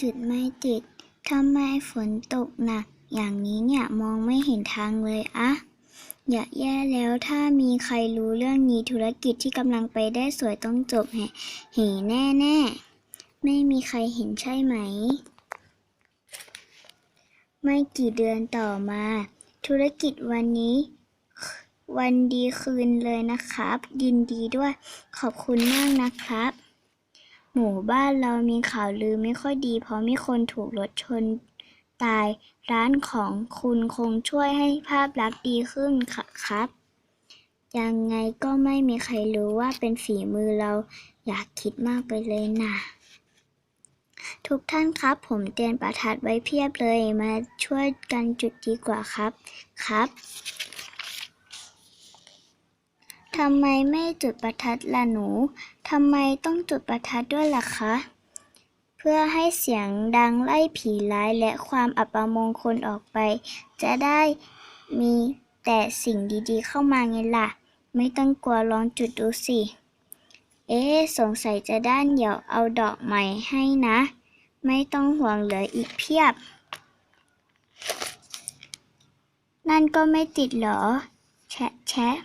จุดไม่ติดทำไมฝนตกหนัก อย่างนี้เนี่ยมองไม่เห็นทางเลยอะอย่าแย่แล้วถ้ามีใครรู้เรื่องนี้ธุรกิจที่กำลังไปได้สวยต้องจบแห่เหแน่แน่ไม่มีใครเห็นใช่ไหม ไม่กี่เดือนต่อมา ธุรกิจวันนี้ วันดีคืนเลยนะครับ ยินดีด้วยขอบคุณมากนะครับ หมู่บ้านเรามีข่าวลือไม่ค่อยดี เพราะมีคนถูกรถชนตาย ร้านของคุณคงช่วยให้ภาพลักษณ์ดีขึ้นค่ะครับ ยังไงก็ไม่มีใครรู้ว่าเป็นฝีมือเราอยากคิดมากไปเลยนะทุกท่านครับ ผมเตรียมประทัดไว้เพียบเลยมาช่วยกันจุดดีกว่าครับครับ ทำไมไม่จุดประทัดล่ะหนู ทำไมต้องจุดประทัดด้วยล่ะคะ เพื่อให้เสียงดังไล่ผีร้ายและความอัปมงคลออกไป จะได้มีแต่สิ่งดีๆเข้ามาไงล่ะ ไม่ต้องกลัวลองจุดดูสิ เอ๊สงสัยจะด้านเดี๋ยวเอาดอกใหม่ให้นะ ไม่ต้องห่วงเหลืออีกเพียบ นั่นก็ไม่ติดเหรอ แชะแชะ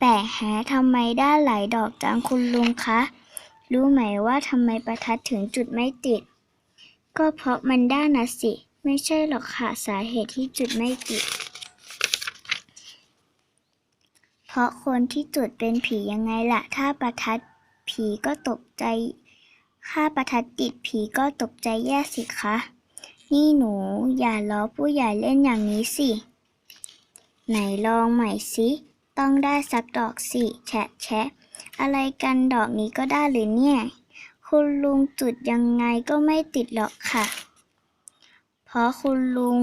แต่แฮะทำไมด้านหลายดอกจังคุณลุงคะ รู้ไหมว่าทำไมประทัดถึงจุดไม่ติด ก็เพราะมันด้านนะสิ ไม่ใช่หรอกค่ะสาเหตุที่จุดไม่ติด เพราะคนที่จุดเป็นผียังไงล่ะ ถ้าประทัดผีก็ตกใจถ้าประทัดติดผีก็ตกใจแย่สิคะ นี่หนูอย่าล้อผู้ใหญ่เล่นอย่างนี้สิ ไหนลองใหม่สิ ต้องได้สักดอกสิแฉะแฉะอะไรกันดอกนี้ก็ได้หรือเนี่ย คุณลุงจุดยังไงก็ไม่ติดหรอกค่ะ เพราะคุณลุง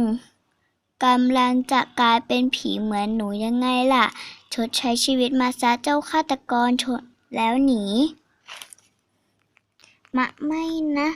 กำลังจะกลายเป็นผีเหมือนหนูยังไงล่ะ ชดใช้ชีวิตมาซะเจ้าฆาตกรชนแล้วหนี มะไม่นะ